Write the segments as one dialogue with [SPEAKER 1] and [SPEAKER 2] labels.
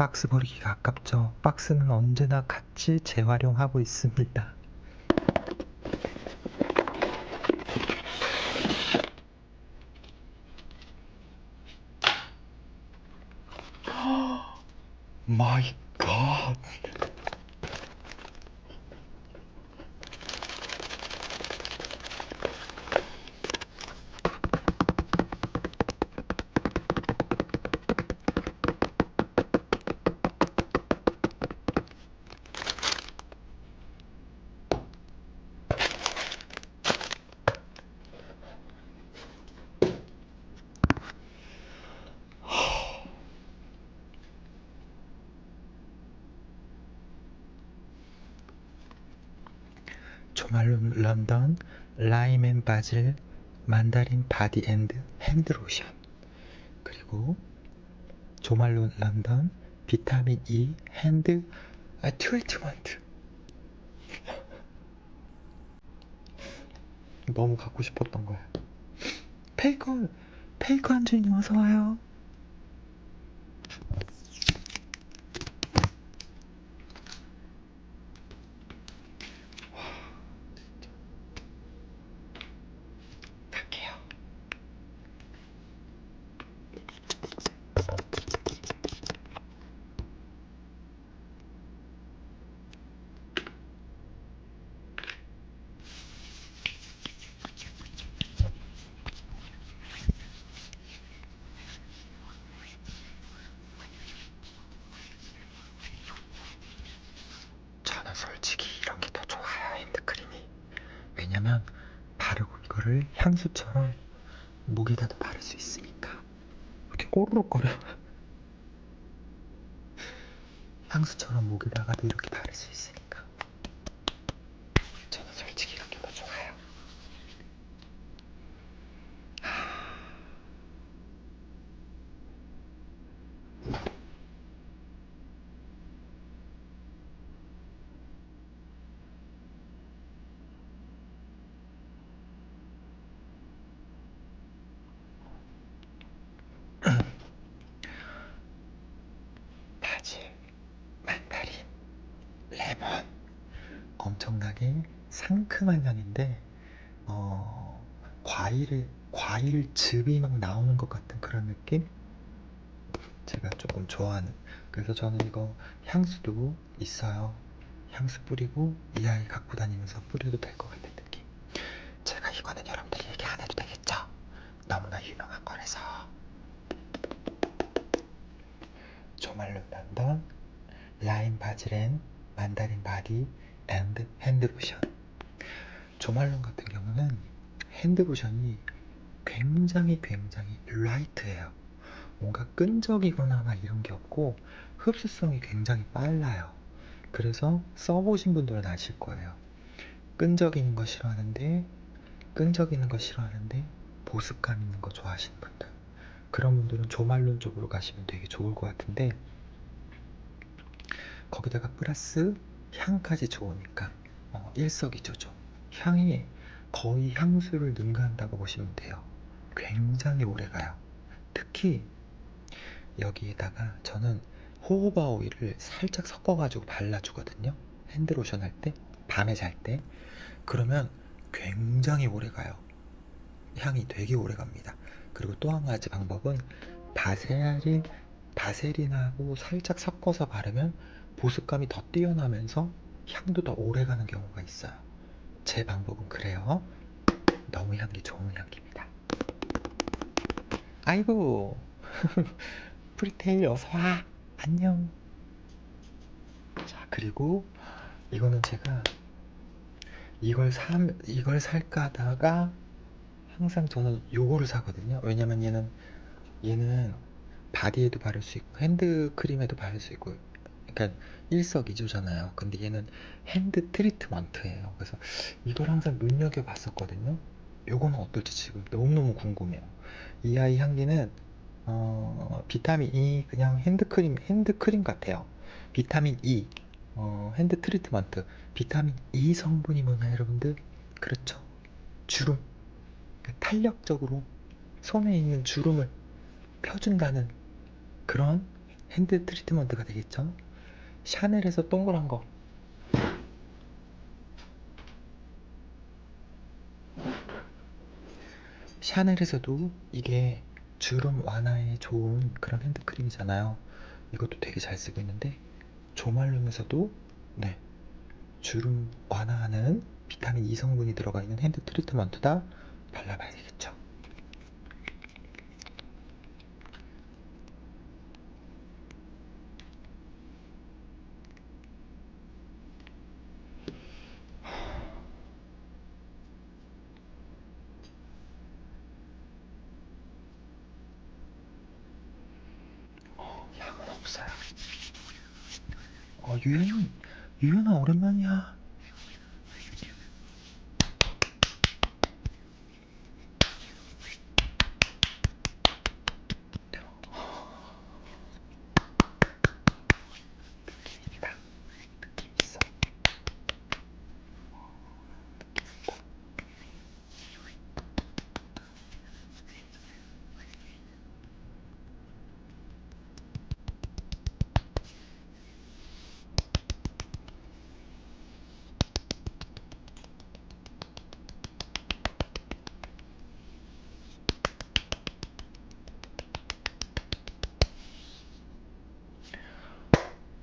[SPEAKER 1] 박스 버리기가 아깝죠. 박스는 언제나 같이 재활용하고 있습니다. 조말론 런던 라임 앤 바질 만다린 바디 앤드 핸드 로션 그리고 조말론 런던 비타민 E 핸드 아, 트리트먼트. 너무 갖고 싶었던 거야. 페이컨 페이컨 주님 어서 와요 저는 솔직히 이런 게 더 좋아요 핸드크림이 왜냐면 바르고 이거를 향수처럼 목에다도 바를 수 있으니까. 이렇게 꼬르륵거려. 향수처럼 목에다가도 이렇게 바를 수 있으니까 저는 솔직히 이런 게 더 좋아요 바질, 만다린, 레몬 엄청나게 상큼한 향인데 어, 과일을 과일즙이 막 나오는 것 같은 그런 느낌? 제가 조금 좋아하는 그래서 저는 이거 향수도 있어요 향수 뿌리고 이 아이 갖고 다니면서 뿌려도 될 것 같은 느낌 제가 이거는 여러분들 얘기 안 해도 되겠죠? 너무나 유명한 거라서 조말론 런던 라임 바질앤 만다린 바디 앤드 핸드로션 조말론 같은 경우는 핸드로션이 굉장히 굉장히 라이트해요. 뭔가 끈적이거나 막 이런 게 없고 흡수성이 굉장히 빨라요. 그래서 써보신 분들은 아실 거예요. 끈적이는 거 싫어하는데 끈적이는 거 싫어하는데 보습감 있는 거 좋아하시는 분들. 그런 분들은 조말론 쪽으로 가시면 되게 좋을 것 같은데 거기다가 플러스 향까지 좋으니까 어, 일석이조죠. 향이 거의 향수를 능가한다고 보시면 돼요. 굉장히 오래가요. 특히 여기에다가 저는 호호바 오일을 살짝 섞어가지고 발라주거든요. 핸드로션 할 때, 밤에 잘 때. 그러면 굉장히 오래가요. 향이 되게 오래갑니다. 그리고 또 한 가지 방법은 바세린, 바세린하고 살짝 섞어서 바르면 보습감이 더 뛰어나면서 향도 더 오래가는 경우가 있어요. 제 방법은 그래요. 너무 향기 좋은 향기입니다. 아이고, 프리테일 어서 와. 안녕. 자, 그리고 이거는 제가 이걸 사 이걸 살까 하다가 항상 저는 요거를 사거든요. 왜냐면 얘는 얘는 바디에도 바를 수 있고 핸드 크림에도 바를 수 있고 그러니까 일석이조잖아요. 근데 얘는 핸드 트리트먼트예요. 그래서 이걸 항상 눈여겨 봤었거든요. 요거는 어떨지 지금 너무너무 궁금해요. 이 아이 향기는 어, 비타민 E 그냥 핸드크림 핸드크림 같아요. 비타민 E 어, 핸드 트리트먼트 비타민 E 성분이 뭐냐 여러분들 그렇죠 주름 그러니까 탄력적으로 손에 있는 주름을 펴준다는 그런 핸드 트리트먼트가 되겠죠? 샤넬에서 동그란 거. 샤넬에서도 이게 주름 완화에 좋은 그런 핸드크림이잖아요. 이것도 되게 잘 쓰고 있는데 조말룸에서도 네 주름 완화하는 비타민 E 성분이 들어가 있는 핸드 트리트먼트다 발라봐야 되겠죠. 양은 없어요. 어, 유연, 유연아 오랜만이야.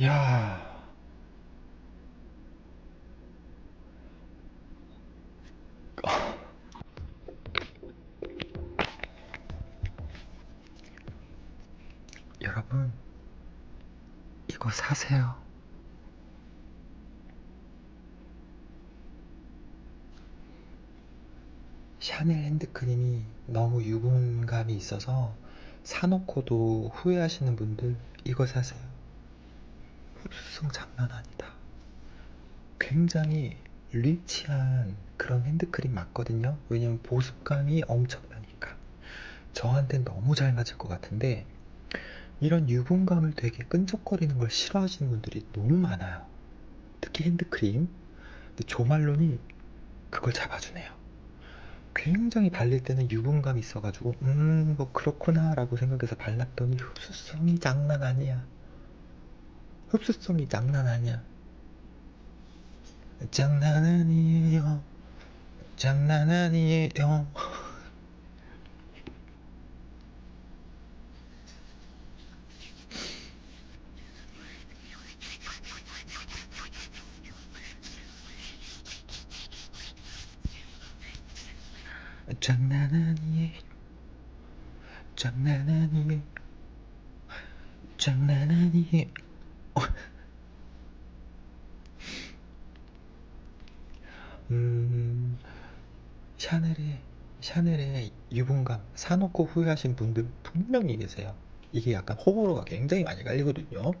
[SPEAKER 1] 야. 여러분, 이거 사세요. 샤넬 핸드크림이 너무 유분감이 있어서 사놓고도 후회하시는 분들 이거 사세요. 흡수성 장난 아니다. 굉장히 리치한 그런 핸드크림 맞거든요. 왜냐면 보습감이 엄청나니까. 저한텐 너무 잘 맞을 것 같은데 이런 유분감을 되게 끈적거리는 걸 싫어하시는 분들이 너무 많아요. 특히 핸드크림. 근데 조말론이 그걸 잡아주네요. 굉장히 발릴 때는 유분감이 있어가지고 음 뭐 그렇구나 라고 생각해서 발랐더니 흡수성이 장난 아니야. 흡수성이 장난 아니야. 장난 아니에요. 장난 아니에요. 장난 아니에요. 장난 아니에요. 장난 아니에요. 음, 샤넬의, 샤넬의 유분감 사놓고 후회하신 분들 분명히 계세요. 이게 약간 호불호가 굉장히 많이 갈리거든요.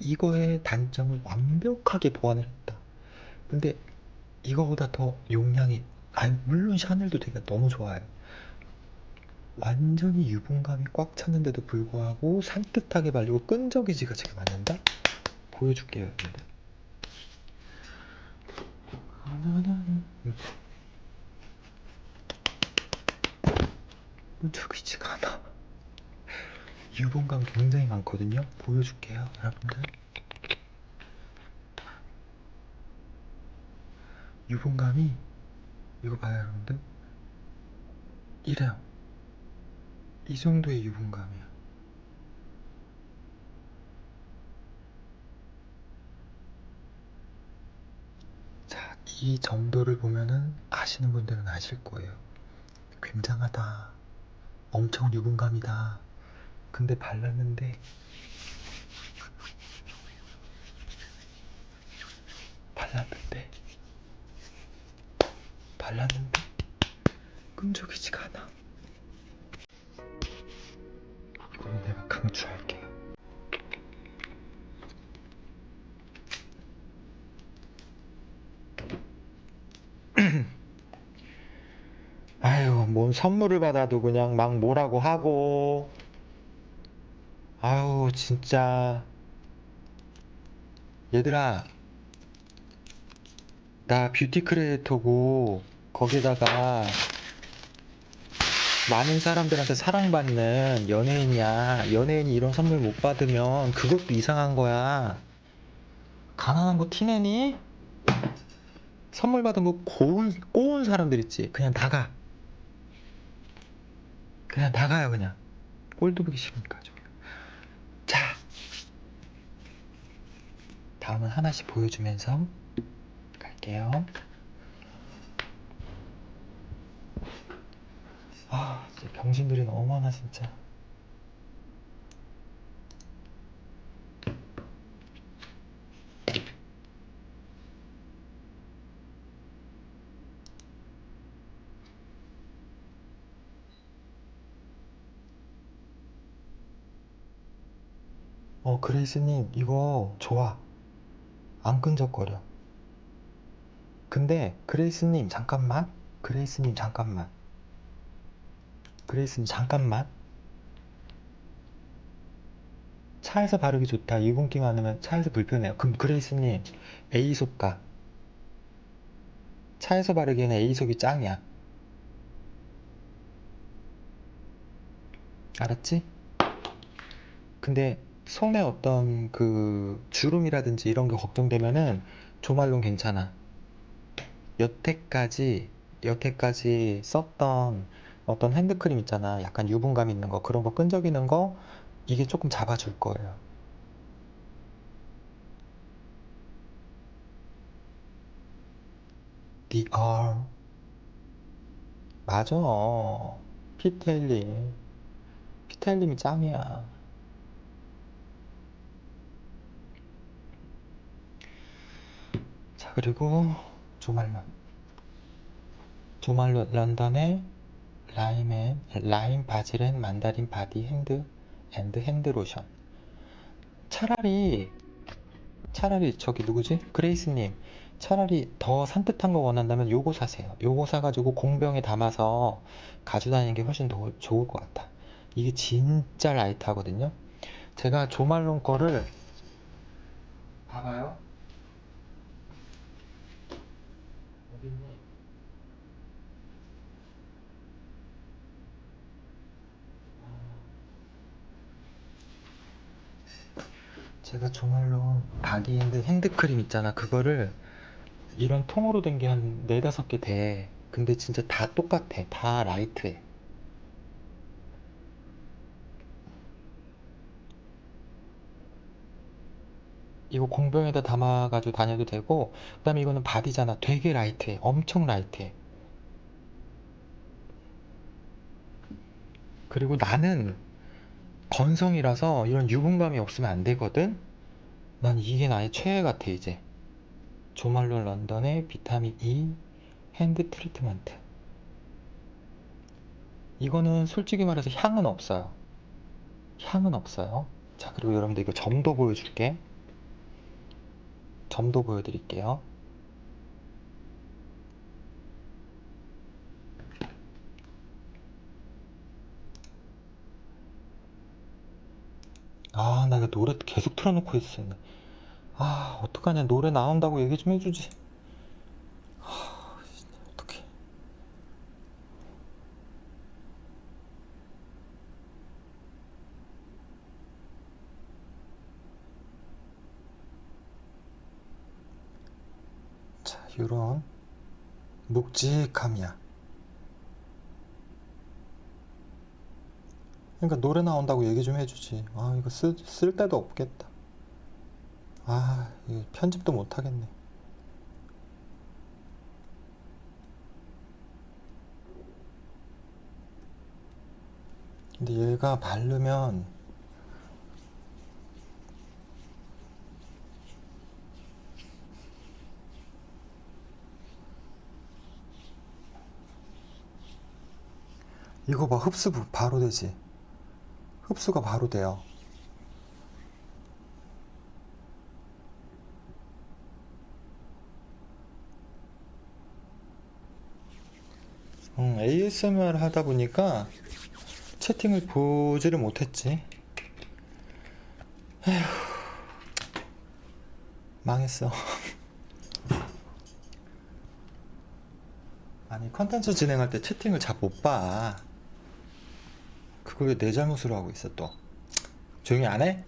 [SPEAKER 1] 이거의 단점을 완벽하게 보완을 했다. 근데 이거보다 더 용량이, 아니, 물론 샤넬도 되게 너무 좋아요. 완전히 유분감이 꽉 찼는데도 불구하고 산뜻하게 발리고 끈적이지가 지금 않는다? 보여줄게요, 여러분들. 끈적이지가 않아. 유분감 굉장히 많거든요. 보여줄게요, 여러분들. 유분감이 이거 봐요, 여러분들. 이래요. 이 정도의 유분감이야. 자, 이 정도를 보면은 아시는 분들은 아실 거예요. 굉장하다. 엄청 유분감이다. 근데 발랐는데 발랐는데 발랐는데 끈적이지가 않아. 뭔 선물을 받아도 그냥 막 뭐라고 하고. 아유, 진짜. 얘들아, 나 뷰티 크리에이터고, 거기다가 많은 사람들한테 사랑받는 연예인이야. 연예인이 이런 선물 못 받으면 그것도 이상한 거야. 가난한 거 티내니? 선물 받은 거 고운, 꼬운 사람들 있지. 그냥 나가. 그냥 나가요, 그냥. 꼴도 보기 싫으니까 좀. 자. 다음은 하나씩 보여주면서 갈게요. 아, 진짜 병신들이 너무 많아, 진짜. 어, 그레이스님, 이거 좋아. 안 끈적거려. 근데, 그레이스님, 잠깐만. 그레이스님, 잠깐만. 그레이스님, 잠깐만. 차에서 바르기 좋다. 유분기 많으면 차에서 불편해요. 그럼 그레이스님, A속 가. 차에서 바르기에는 A속이 짱이야. 알았지? 근데 손에 어떤 그 주름이라든지 이런 게 걱정되면은 조말론 괜찮아. 여태까지 여태까지 썼던 어떤 핸드크림 있잖아. 약간 유분감 있는 거 그런 거 끈적이는 거 이게 조금 잡아줄 거예요. DR 맞아. 피텔리 피텔림이 짱이야. 자, 그리고 조말론. 조말론 런던의 라임앤 라임 바질앤 만다린 바디 핸드 앤드 핸드 로션. 차라리 차라리 저기 누구지? 그레이스님. 차라리 더 산뜻한 거 원한다면 요거 사세요. 요거 사가지고 공병에 담아서 가져다니는 게 훨씬 더 좋을 것 같아. 이게 진짜 라이트하거든요. 제가 조말론 거를 봐봐요. 제가 조말론 바디 핸드 핸드크림 있잖아. 그거를 이런 통으로 된 게 한 네다섯 개 돼. 근데 진짜 다 똑같아. 다 라이트해. 이거 공병에다 담아가지고 다녀도 되고, 그 다음에 이거는 바디잖아. 되게 라이트해. 엄청 라이트해. 그리고 나는 건성이라서 이런 유분감이 없으면 안 되거든? 난 이게 나의 최애 같아, 이제. 조말론 런던의 비타민 E 핸드 트리트먼트. 이거는 솔직히 말해서 향은 없어요. 향은 없어요. 자, 그리고 여러분들 이거 점도 보여줄게. 점도 보여드릴게요. 아, 나 이거 노래 계속 틀어놓고 있었네. 아, 어떡하냐. 노래 나온다고 얘기 좀 해주지. 아, 진짜 어떡해. 자, 요런 묵직함이야. 그러니까 노래 나온다고 얘기 좀 해주지. 아, 이거 쓸, 쓸 데도 없겠다. 아, 편집도 못 하겠네. 근데 얘가 바르면 이거 봐, 흡수 바로 되지. 흡수가 바로 돼요. 음, ASMR 하다 보니까 채팅을 보지를 못했지. 에휴, 망했어. 아니, 컨텐츠 진행할 때 채팅을 잘 못 봐. 그걸 왜내 잘못으로 하고 있어 또 조용히 안 해?